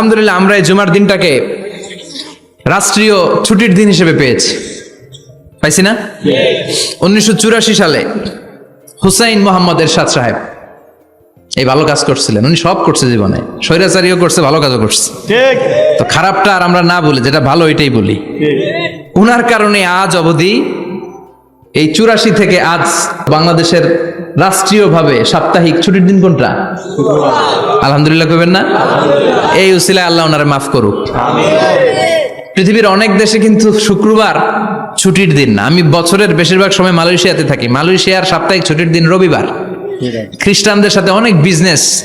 আলহামদুলিল্লাহ আমরা এই জুমার দিনটাকে রাষ্ট্রীয় ছুটির দিন হিসেবে পেয়েছি। পাইছি না? উনিশশো চুরাশি সালে হুসাইন মোহাম্মদ এরশাদ সাহেব এই ভালো কাজ করছিলেন। উনি সব করছে জীবনে। স্বৈরাচারীও করছে ভালো কাজও করছে। তো খারাপটা আর আমরা না বলি যেটা ভালো এটাই বলি। উনার কারণে আজ অবধি এই চুরাশি থেকে আজ বাংলাদেশের রাষ্ট্রীয়ভাবে সাপ্তাহিক ছুটির দিন কোনটা? আলহামদুলিল্লাহ করবেন না? এই উসিলায় আল্লাহ ওনারে মাফ করুক। পৃথিবীর অনেক দেশে কিন্তু শুক্রবার ছুটির দিন না। আমি বছরের বেশিরভাগ সময় মালয়েশিয়াতে থাকি। মালয়েশিয়ার সাপ্তাহিক ছুটির দিন রবিবার। খ্রিস্টানদের সাথে অনেক বিজনেস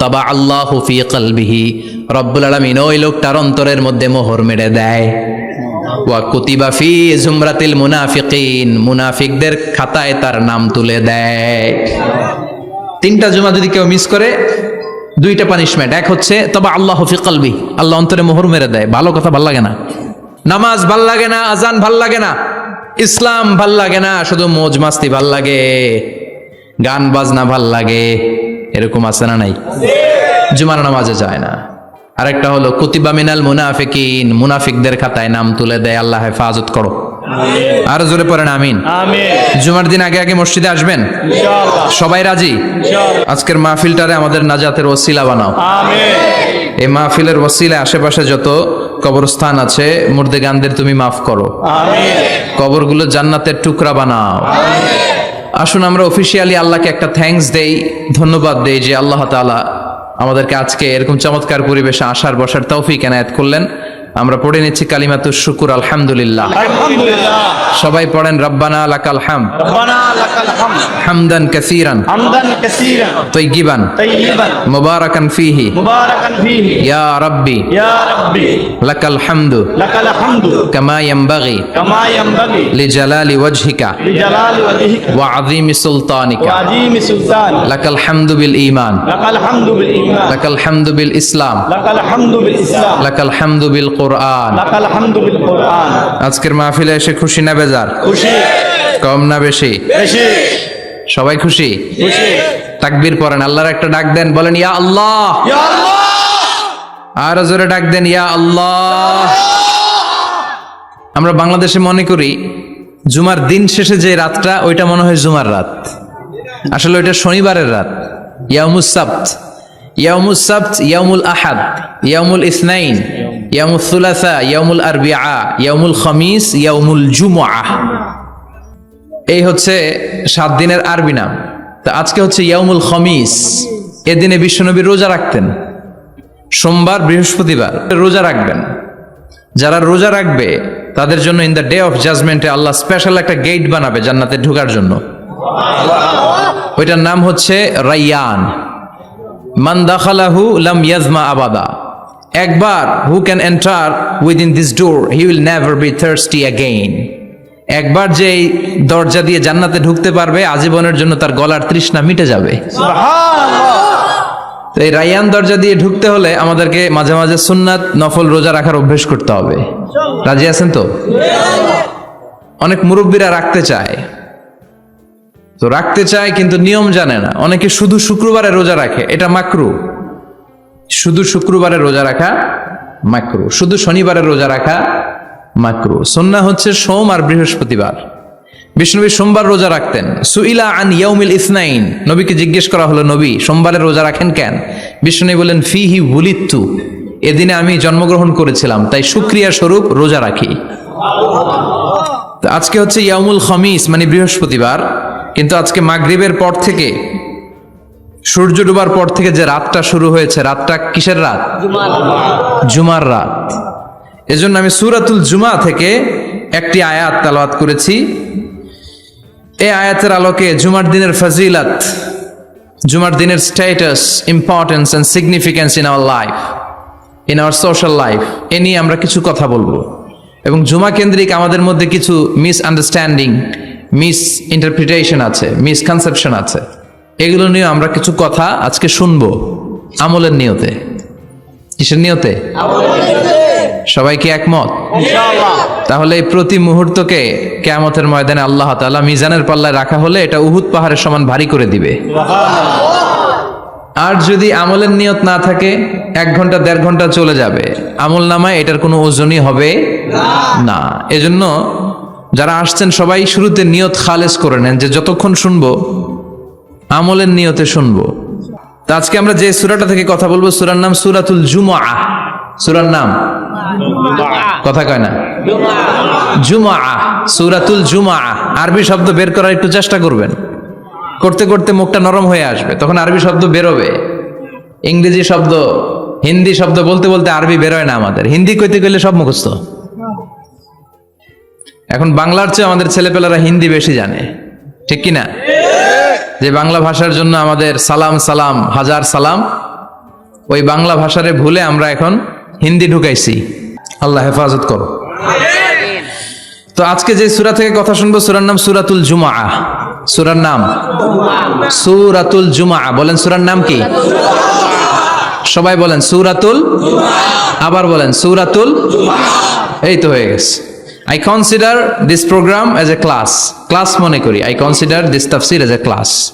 তবা আল্লাহ ফি কলবিহি। রব্বুল আলামিন ওই লোকটার অন্তরের মধ্যে মোহর মেরে দেয়। ওয়া কুতিবা ফি জুমরাতিল মুনাফিকিন। মুনাফিকদের খাতায় তার নাম তুলে দেয়। তিনটা জুমা যদি কেউ মিস করে, দুইটা পানিশমেন্ট এক হচ্ছে তবে আল্লাহ ফি কলবি আল্লাহ অন্তরে মোহর মেরে দেয়। ভালো কথা, ভালো লাগে না। নামাজ ভালো লাগে না, আজান ভালো লাগে না। ইসলাম ভালো লাগে না, শুধু মোজ মাস্তি ভালো লাগে। গান বাজনা ভালো লাগে। এরকম আছে না নাই? জুমার নামাজে যায় না। আরেকটা হলো কুতিবা মিনাল মুনাফিকিন মুনাফিকদের খাতায় নাম তুলে দেয় আল্লাহ হেফাজত করো। আর জোরে পড়েন আমিন। জুমার দিন আগে আগে মসজিদে আসবেন? সবাই রাজি? আজকের মাহফিলটারে আমাদের নাজাতের ওসিলা বানাও। এই মাহফিলের ওসিলে আশেপাশে যত কবরস্থান আছে মুর্দে গানদের তুমি মাফ করো। কবরগুলো জান্নাতের টুকরা বানাও। আসুন আমরা অফিসিয়ালি আল্লাহকে একটা থ্যাংকস দেই, ধন্যবাদ দেই যে আল্লাহ তালা আমাদেরকে আজকে এরকম চমৎকার পরিবেশে আসার, বসার তৌফিক এনায়াত করলেন। আমরা পড়ে নিচ্ছি কালিমাতুর শুকুর আলহামদুলিল্লাহ। সবাই পড়েন রব্বানা লাকাল হাম হামদান কাসীরান। হামদান কাসীরান। তাইয়িবান তাইয়িবান মুবারাকান ফীহি। মুবারাকান ফীহি। ইয়া রাব্বি। ইয়া রাব্বি। লাকাল হামদু। লাকাল হামদু। কামা ইয়ামবাগি। কামা ইয়ানবাগি লিজালালি ওয়াজহিকা। লিজালালি ওয়াজহিকা। ওয়া আযীমি সুলতানিকা। ওয়া আযীমি সুলতান। লাকাল হামদু বিল ঈমান। লাকাল হামদু বিল ঈমান। লাকাল হামদু বিল ইসলাম। লাকাল হামদু বিল ইসলাম। লাকাল হামদু বিল কোরআন। আজকের মাহফিলে এসে খুশি না বেজার? খুশি। কম না বেশি? সবাই খুশি? তাকবির পড়েন আল্লাহর একটা ডাক দেন বলেন ইয়া আল্লাহ! আর জোরে ডাক দেন ইয়া আল্লাহ! আমরা বাংলাদেশে মনে করি জুমার দিন শেষে যে রাতটা ওইটা মনে হয় জুমার রাত। আসলে ওইটা শনিবারের রাত। ইয়ামুস সাপ্ত ইয়ামুস সাপ্ত ইয়ামুল আহাদ ইয়ামুল ইসনাইন ইয়ামুল সুলাসা, ইয়ামুল আরবিআ, ইয়ামুল খমিস, ইয়ামুল জুমআ। এই হচ্ছে সাত দিনের আরবি নাম। তা আজকে হচ্ছে ইয়ামুল খমিস। এদিনে বিশ্বনবী রোজা রাখতেন। সোমবার, বৃহস্পতিবার রোজা রাখবেন। যারা রোজা রাখবে, তাদের জন্য ইন দ্য ডে অফ জাজমেন্টে আল্লাহ স্পেশাল একটা গেট বানাবে জান্নাতে ঢোকার জন্য। ওইটার নাম হচ্ছে রাইয়ান। মান দাখালাহু লাম ইয়াজমা আবাদা। একবার who can enter within this door he will never be thirsty again একবার যে এই দরজা দিয়ে জান্নাতে ঢুকতে পারবে আজীবনের জন্য তার গলার তৃষ্ণা মিটে যাবে। তো এই রায়ান দরজা দিয়ে ঢুকতে হলে আমাদেরকে মাঝে মাঝে সুন্নাত নফল রোজা রাখার অভ্যেস করতে হবে। রাজি আছেন তো? অনেক মুরব্বীরা রাখতে চায়। তো রাখতে চায় কিন্তু নিয়ম জানে না। অনেকে শুধু শুক্রবারে রোজা রাখে এটা মাকরু। শুধু শুক্রবারে রোজা রাখা মাকরু, শুধু শনিবারে রোজা রাখা মাকরু। সন্না হচ্ছে সোম আর বৃহস্পতিবার। বিষ্ণুবী সোমবার রোজা রাখতেন। সুইলা আন ইয়াউমিল ইসনাইন। নবীকে জিজ্ঞেস করা হলো, নবী, সোমবারে রোজা রাখেন কেন? বিষ্ণু বলেন ফি হি বুলিত্তু। এদিনে আমি জন্মগ্রহণ করেছিলাম, তাই সুক্রিয়া স্বরূপ রোজা রাখি। আজকে হচ্ছে ইয়ামুল খমিস মানে বৃহস্পতিবার। কিন্তু আজকে মাগরিবের পর থেকে সূর্য ডুবার পর থেকে যে রাতটা শুরু হয়েছে রাতটা কিসের রাত? জুমার রাত। এজন্য আমি সুরাতুল জুমা থেকে একটি আয়াত তালাওয়াত করেছি। এই আয়াতের আলোকে জুমার দিনের ফাজিলাত জুমার দিনের status importance and significance in our life in our social life এ নিয়ে আমরা কিছু কথা বলব। এবং জুমা কেন্দ্রিক আমাদের মধ্যে কিছু মিস আন্ডারস্ট্যান্ডিং মিস ইন্টারপ্রিটেশন আছে মিসকনসেপশন আছে। এগুলো নিয়ে আমরা কিছু কথা আজকে শুনব আমলের নিয়তে। কিসের নিয়তে? সবাই কি একমত? তাহলে এই প্রতি মুহূর্তকে কেয়ামতের ময়দানে আল্লাহ তাআলা মিজানের পাল্লায় রাখা হলে এটা উহুদ পাহাড়ের সমান ভারী করে দিবে। আর যদি আমলের নিয়ত না থাকে, এক ঘণ্টা, দেড় ঘণ্টা চলে যাবে। আমল নামায় এটার কোনো ওজনই হবে না। এজন্য যারা আসছেন সবাই শুরুতে নিয়ত খালেজ করে নেন যে যতক্ষণ শুনব আমলের নিয়তে শুনব। তো আজকে আমরা যে সুরাটা থেকে কথা বলব, সুরার নাম সুরাতুল জুমা সুরার নাম? কথা কয় না? জুমা সুরাতুল জুমা আরবি শব্দ বের করার একটু চেষ্টা করবেন। করতে করতে মুখটা নরম হয়ে আসবে, তখন আরবি শব্দ বেরোবে। ইংরেজি শব্দ, হিন্দি শব্দ বলতে বলতে আরবি বেরোয় না আমাদের। হিন্দি কইতে গেলে সব মুখস্থ। এখন বাংলার চেয়ে আমাদের ছেলেপেলেরা হিন্দি বেশি জানে। ঠিক কি না যে বাংলা ভাষার জন্য আমাদের সালাম সালাম, হাজার সালাম, ওই বাংলা ভাষারে ভুলে আমরা এখন হিন্দি ঢুকাইছি। আল্লাহ হেফাজত করো। তো আজকে যে সুরা থেকে কথা শুনব, সুরার নাম সুরাতুল জুমা সুরার নাম? সুরাতুল জুমা বলেন সুরার নাম কি? সবাই বলেন সুরাতুল আবার বলেন সুরাতুল এই তো হয়ে গেছে। I consider this program as a class class মনে করি. আই কনসিডার দিস তাফসির এজ এ ক্লাস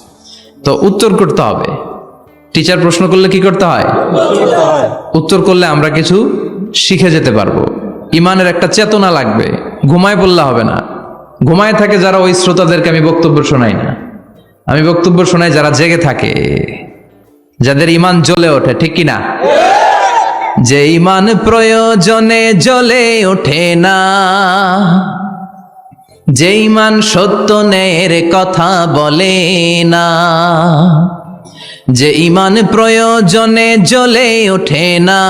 তো উত্তর করতে হবে। টিচার প্রশ্ন করলে কি করতে হয়? উত্তর করলে আমরা কিছু শিখে যেতে পারব। ইমানের একটা চেতনা লাগবে। ঘুমায় পড়লে হবে না। ঘুমায় থাকে যারা ওই শ্রোতাদেরকে আমি বক্তব্য শোনাই না। আমি বক্তব্য শোনাই যারা জেগে থাকে। যাদের ইমান জ্বলে ওঠে, ঠিক কি না যে ইমান প্রয়োজনে জ্বলে ওঠে না। যে ইমান সত্য ন্যায়ের কথা বলে না। যে ইমান প্রয়োজনে জ্বলে ওঠে না।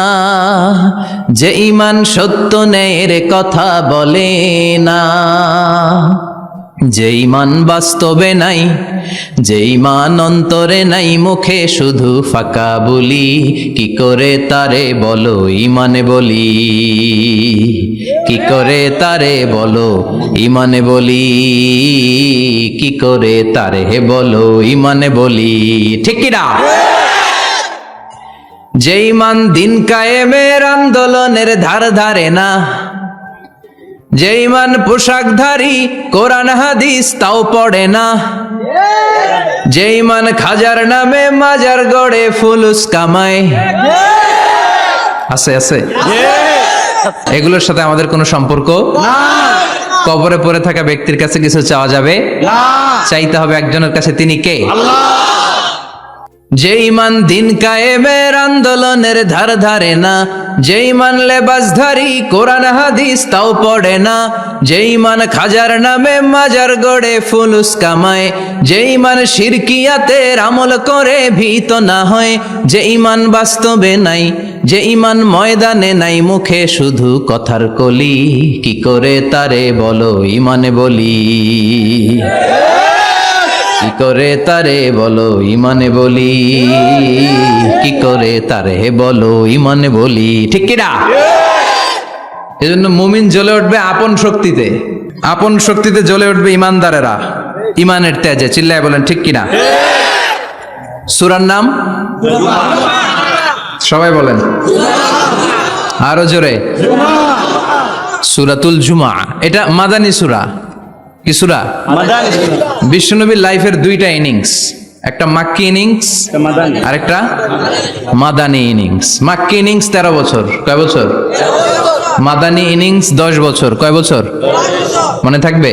যে ইমান সত্য ন্যায়ের কথা বলে না। যে ইমান বাস্তবে নাই, যে ইমান অন্তরে নাই, মুখে শুধু ফাঁকা বলি, কি করে তারে বলো ইমানে বলি? কি করে তারে বলো ইমানে বলি? কি করে তারে বলো ইমানে বলি? ঠিক কিনা? যে ইমান দিন কায়েমের আন্দোলনের ধার ধারে না যে ইমান পোশাকধারী কোরআন হাদিস তাও পড়ে না। যে ইমান খাজার নামে মাজার গড়ে ফুলুস কামায়। আছে আছে? এগুলোর সাথে আমাদের কোনো সম্পর্ক কবরে পড়ে থাকা ব্যক্তির কাছে কিছু চাওয়া যাবে? চাইতে হবে একজনের কাছে তিনি কে? যে ইমান দিন কায়েমের আন্দোলনের ধার ধারে না, যে ইমান লেবাসধারী কোরআন হাদিস তাও পড়ে না, যে ইমান খাজার নামে মাজার গড়ে ফুলুস কামায়, যে ইমান শিরকিয়াতের আমল করে ভীত না হয়, যে ইমান বাস্তবে নাই, যে ইমান ময়দানে নাই, মুখে শুধু কথার কলি, কি করে তারে বলো ইমানে বলি? কি করে তারে বলো ইমানে বলি? কি করে তারে বলো ইমানে বলি? ঠিক কিনা এজন্য মুমিন জ্বলে উঠবে আপন শক্তিতে। আপন শক্তিতে জ্বলে উঠবে ইমানদারেরা। ইমানের তেজে চিল্লায় বলেন, ঠিক কিনা সুরার নাম? সবাই বলেন। আরও জোরে। সুরাতুল জুমা। এটা মাদানী সুরা। কি সুরা? বিশ্বনবীর লাইফের দুইটা ইনিংস। একটা মাক্কি ইনিংস মাদানি। আরেকটা মাদানি ইনিংস। মাক্কি ইনিংস তেরো বছর কয় বছর? মাদানি ইনিংস দশ বছর কয় বছর? মনে থাকবে?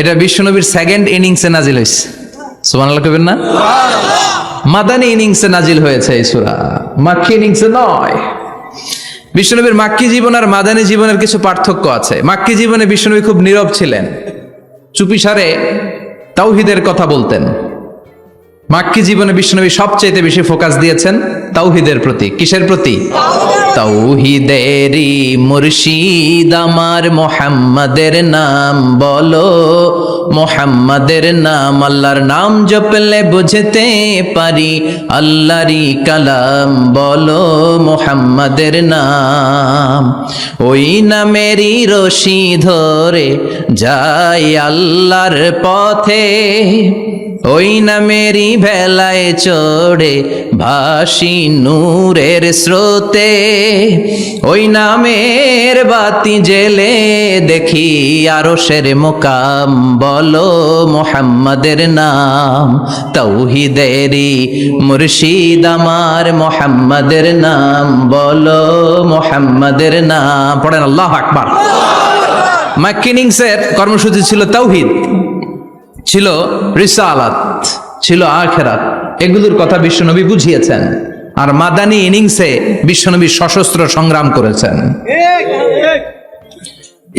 এটা বিশ্বনবীর সেকেন্ড ইনিংসে নাজিল হয়েছে। সুবহানাল্লাহ কইবেন না? মাদানি ইনিংসে নাজিল হয়েছে এই সূরা। মাক্কি ইনিংসে নয়। বিশ্বনবীর মাক্কি জীবন আর মাদানী জীবনের কিছু পার্থক্য আছে। মাক্কি জীবনে বিশ্বনবী খুব নীরব ছিলেন। চুপিসারে তাওহিদের কথা বলতেন। মাক্কি জীবনে বিশ্বনবী সবচেয়ে বেশি ফোকাস দিয়েছেন তাওহিদের প্রতি। কিসের প্রতি? তৌহিদেরি মুর্শিদ আমার মোহাম্মদের নাম বলো, মোহাম্মদের নাম আল্লাহর নাম জপলে বুঝতে পারি, আল্লাহরই কালাম বলো, মোহাম্মদের নাম। ওই নামেরই রশি ধরে যাই আল্লাহর পথে, ওই নামেরই ভেলায় চড়ে ভাসি নূরের স্রোতে। ওই নামের বাতি জেলে দেখি আরও সের মোকাম। বলো মোহাম্মদের নাম, তৌহিদেরি মুর্শিদ আমার মোহাম্মদের নাম। বলো মোহাম্মদের নাম। পড়েন আল্লাহ আকবার। ম্যাকিনিংসের কর্মসূচি ছিল তৌহিদ, ছিল রিসালাত, ছিল আখেরাত। এগুলোর কথা বিশ্বনবী বুঝিয়েছেন। আর মাদানী ইনিংসে বিশ্বনবী সশস্ত্র সংগ্রাম করেছেন।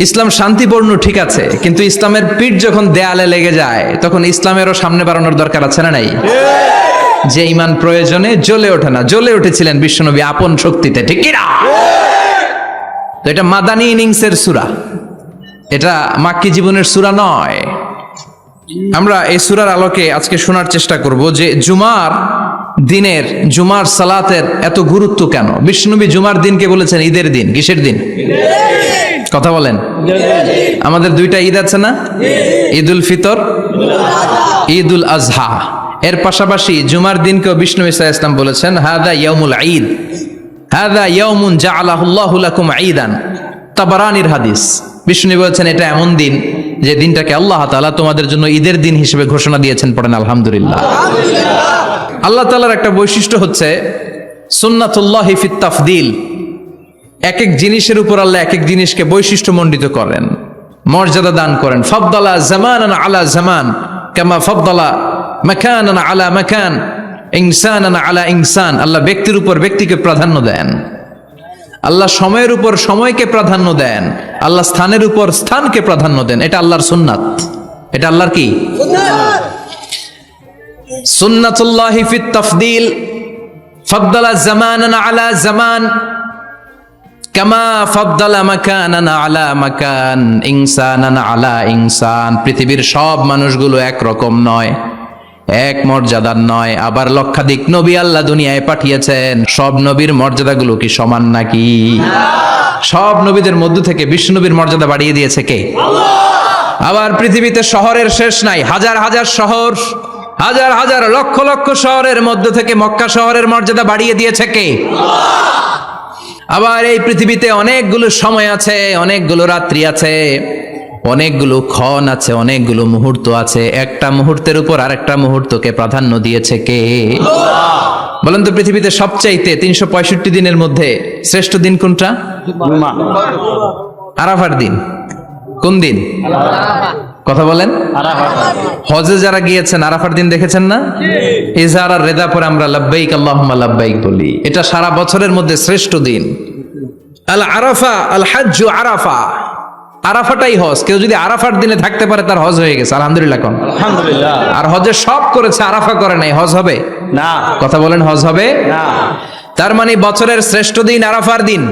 ইসলাম শান্তিপূর্ণ ঠিক আছে, কিন্তু ইসলামের পিঠ যখন দেয়ালে লেগে যায়, তখন ইসলামেরও সামনে বাড়ানোর দরকার আছে না নাই? যে ইমান প্রয়োজনে জ্বলে ওঠে না, জ্বলে উঠেছিলেন বিশ্বনবী আপন শক্তিতে, ঠিক কি না তো এটা মাদানী ইনিংসের সুরা। এটা মাক্কি জীবনের সুরা নয়। আমরা এই সুরার আলোকে আজকে শোনার চেষ্টা করব যে জুমার দিনের জুমার সালাতের এত গুরুত্ব কেন? বিষ্ণুবী জুমার দিনকে বলেছেন ঈদের দিন। কিসের দিন? কথা বলেন। আমাদের দুইটা ঈদ আছে না? ঈদ উল ফিতর ঈদ উল আজহা। এর পাশাপাশি জুমার দিনকেও বিষ্ণু ইসা ইসলাম বলেছেন হাদা ইয়ামুল ঈদ। হাদা ইয়ামুন জাআলাহুল্লাহু লাকুম ঈদান। তাবারানির হাদিস। বিষ্ণু বলেছেন, এটা এমন দিন যে দিনটাকে আল্লাহ তাআলা তোমাদের জন্য ঈদের দিন হিসেবে ঘোষণা দিয়েছেন। পড়েন, আলহামদুলিল্লাহ। আল্লাহ তালার একটা বৈশিষ্ট্য হচ্ছে সুন্নাতুল্লাহি ফিত তাফদিল। এক এক জিনিসের উপর আল্লাহ এক এক জিনিসকে বৈশিষ্ট্য মণ্ডিত করেন, মর্যাদা দান করেন। ফবদলা জামান আলা জামান, কামা ফবদলা মাকান আলা মাকান ইনসান আলা ইনসান। আল্লাহ ব্যক্তির উপর ব্যক্তিকে প্রাধান্য দেন। আল্লাহ সময়ের উপর সময়কে প্রাধান্য দেন। আল্লাহ স্থানের উপর স্থানকে প্রাধান্য দেন। এটা আল্লাহর সুন্নাত। এটা আল্লাহর কি? সুন্নাতুল্লাহি ফিত তাফদিল ফদ্দালা জামানান আলা জামান কামা ফদ্দালা মাকানান আলা মাকান ইনসানান আলা ইনসান। পৃথিবীর সব মানুষগুলো একরকম নয় এক মর্যাদার নয়। আবার লক্ষাধিক নবী আল্লাহ দুনিয়ায় পাঠিয়েছেন। সব নবীর মর্যাদাগুলো কি সমান নাকি? সব নবীদের মধ্য থেকে বিশ্ব নবীর মর্যাদা বাড়িয়ে দিয়েছে কে? আবার পৃথিবীতে শহরের শেষ নাই হাজার হাজার শহর হাজার হাজার লক্ষ লক্ষ শহরের মধ্য থেকে মক্কা শহরের মর্যাদা বাড়িয়ে দিয়েছে কে? আবার এই পৃথিবীতে অনেকগুলো সময় আছে অনেকগুলো রাত্রি আছে অনেকগুলো ক্ষণ আছে অনেকগুলো মুহূর্ত আছে। একটা মুহূর্তের উপর আরেকটা মুহূর্তকে প্রাধান্য দিয়েছে কে? বলেন তো পৃথিবীতে সবচাইতে তিনশো পঁয়ষট্টি দিনের মধ্যে শ্রেষ্ঠ দিন কোনটা? আরাফার দিন। কোন দিন? কথা বলেন? হজে যারা গিয়েছেন আরাফার দিন দেখেছেন না? ইজারা রেদা পরে আমরা লাব্বাইক আল্লাহুম্মা লাব্বাইক বলি। এটা সারা বছরের মধ্যে শ্রেষ্ঠ দিন। আল আরাফা আল হাজ্জ আরাফা। আরাফাটাই হজ। কেউ যদি আরাফার দিনে থাকতে পারে তার হজ হয়ে গেছে। আলহামদুলিল্লাহ কোন। আলহামদুলিল্লাহ। আর হজে সব করেছে আরাফা করে নাই। হজ হবে? না। কথা বলেন হজ হবে? না। তার মানে বছরের শ্রেষ্ঠ দিন আরাফার দিন।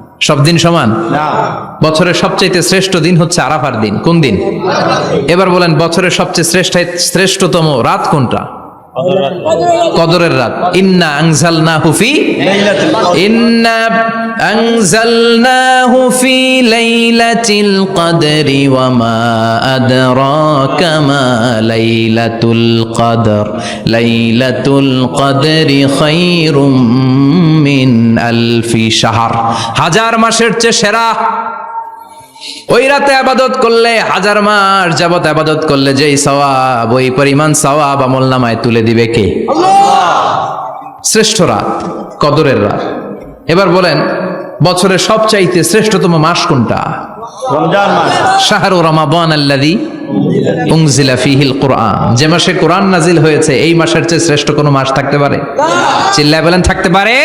সব দিন সমান? বছরের সবচেয়ে শ্রেষ্ঠ দিন হচ্ছে আরাফার দিন। কোন দিন? এবার বলেন বছরের সবচেয়ে শ্রেষ্ঠ শ্রেষ্ঠতম রাত কোনটা? কদরের রাত। ইন্না আনজালনাহু ফি লাইলাতুল কদর। ইন্না আনজালনাহু ফি লাইলাতিল কদরি ওয়া মা আদরাকা মা লাইলাতুল কদর। লাইলাতুল কদরি খায়রুম মিন আলফি শাহর। হাজার মাসের চেয়ে সেরা ওই রাতে আবাদত করলে হাজার মাস যাবত আবাদত করলে যেই সওয়াব ওই পরিমাণ সওয়াব আমল নামায় তুলে দিবে কে? শ্রেষ্ঠ রাত কদরের রাত। এবার বলেন বছরের সবচাইতে শ্রেষ্ঠতম মাস কোনটা? শাহরু রমাবান আল্লাযী উনজিলা ফীহিল কুরআন। যে মাসে কোরআন নাজিল হয়েছে এই মাসের চেয়ে শ্রেষ্ঠ কোনো মাস থাকতে পারে? চিল্লায় বলেন থাকতে পারে।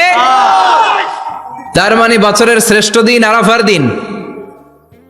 তার মানে বছরের শ্রেষ্ঠ দিন আরাফার দিন।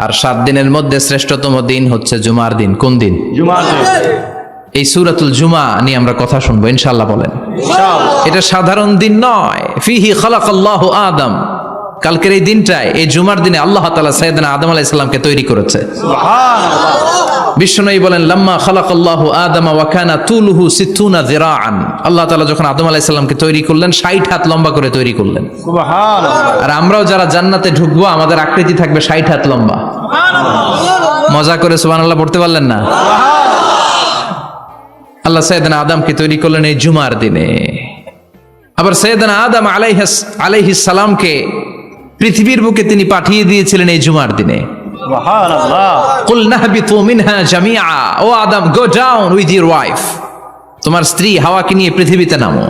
আর সাত দিনের মধ্যে শ্রেষ্ঠতম দিন হচ্ছে জুমার দিন। কোন দিন? জুমার এই সুরাতুল জুমা নিয়ে আমরা কথা শুনব ইনশাল্লাহ বলেন। এটা সাধারণ দিন নয়। ফিহি খালাকাল্লাহু আদম। কালকের এই দিনটায় এই জুমার দিনে আল্লাহ তাআলা সাইয়েদনা আদম আলাইহিস সালামকে তৈরি করেছে। সুবহানাল্লাহ। বিশ্বনবী বলেন লাম্মা খালাকাল্লাহু আদম ওয়া কানা তুলুহু সিত্তুনা যিরাআন। আল্লাহ তাআলা যখন আদম আলাইহিস সালামকে তৈরি করলেন 60 হাত লম্বা করে তৈরি করলেন। সুবহানাল্লাহ। আর আমরাও যারা জান্নাতে ঢুকবো আমাদের আকৃতি থাকবে 60 হাত লম্বা। মজা করে সুবান আল্লাহ পড়তে পারলেন না? আল্লাহ সৈয়দনা আদমকে তৈরি করলেন এই জুমার দিনে। আবার সৈয়দনা আদম আলাইহাস আলাইহিস সালামকে পৃথিবীর বুকে তিনি পাঠিয়ে দিয়েছিলেন এই জুমার দিনে। কুল নাহবিতু মিনহা জামিআ। O Adam go down with your wife. তোমার স্ত্রী হাওয়াকে নিয়ে পৃথিবীতে নামো।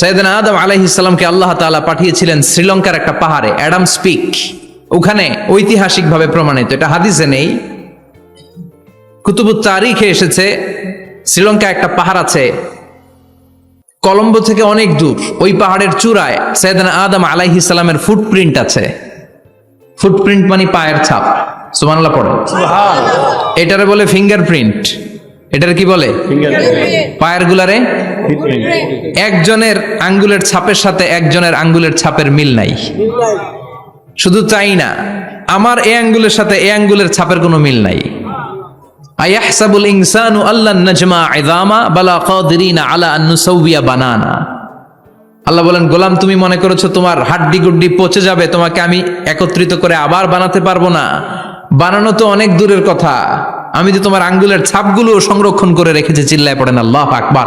সৈয়দনা আদম আলাইহিস সালামকে আল্লাহ তাআলা পাঠিয়েছিলেন শ্রীলঙ্কার একটা পাহাড়ে অ্যাডাম স্পিক ওখানে ঐতিহাসিকভাবে প্রমাণিত এটা হাদিসে নেই। কুতুবুত তারিখে এসেছে শ্রীলঙ্কা একটা পাহাড় আছে কলম্বো থেকে অনেক দূর ওই পাহাড়ের চূড়ায় সৈয়দনা আদম আলাইহিস সালামের ফুটপ্রিন্ট আছে। ফুটপ্রিন্ট মানে পায়ের ছাপ সুবহানাল্লাহ পড়ে। এটারে বলে ফিঙ্গারপ্রিন্ট এটার কি বলে? পায়ের গুলারে? একজনের আঙ্গুলের ছাপের সাথে একজনের আঙ্গুলের ছাপের মিল নাই। শুধু তাই না, আমার এ আঙ্গুলের সাথে এ আঙ্গুলের ছাপের কোনো মিল নাই। আয়াহসাবুল ইনসানু আল্লাহ আলা বানানা। আল্লাহ বলেন, গোলাম, তুমি মনে করেছ তোমার হাড্ডি গুড্ডি পচে যাবে, তোমাকে আমি একত্রিত করে আবার বানাতে পারব না। বানানো তো অনেক দূরের কথা। আমি যে তোমার আঙ্গুলের ছাপগুলো সংরক্ষণ করে রেখেছি, চিল্লায় পড়েন আল্লাহ আকবার।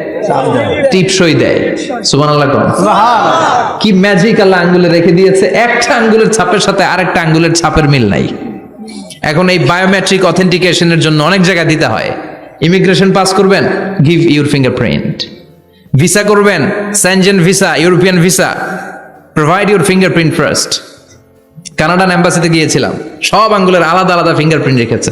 টিপসই দেয়। সুবহানাল্লাহ কোন। কি ম্যাজিক আল্লাহ আঙ্গুলে রেখে দিয়েছে? একটা আঙ্গুলের ছাপের সাথে আরেকটা আঙ্গুলের ছাপের মিল নাই। এখন এই বায়োমেট্রিক অথেন্টিকেশনের জন্য অনেক জায়গা দিতে হয়। ইমিগ্রেশন পাস করবেন গিভ ইউর ফিঙ্গারপ্রিন্ট ভিসা করবেন Schengen visa European visa provide your fingerprint first Canadian অ্যাম্বাসিতে গিয়েছিলাম। সব আঙ্গুলের আলাদা আলাদা ফিঙ্গারপ্রিন্ট রেখেছে।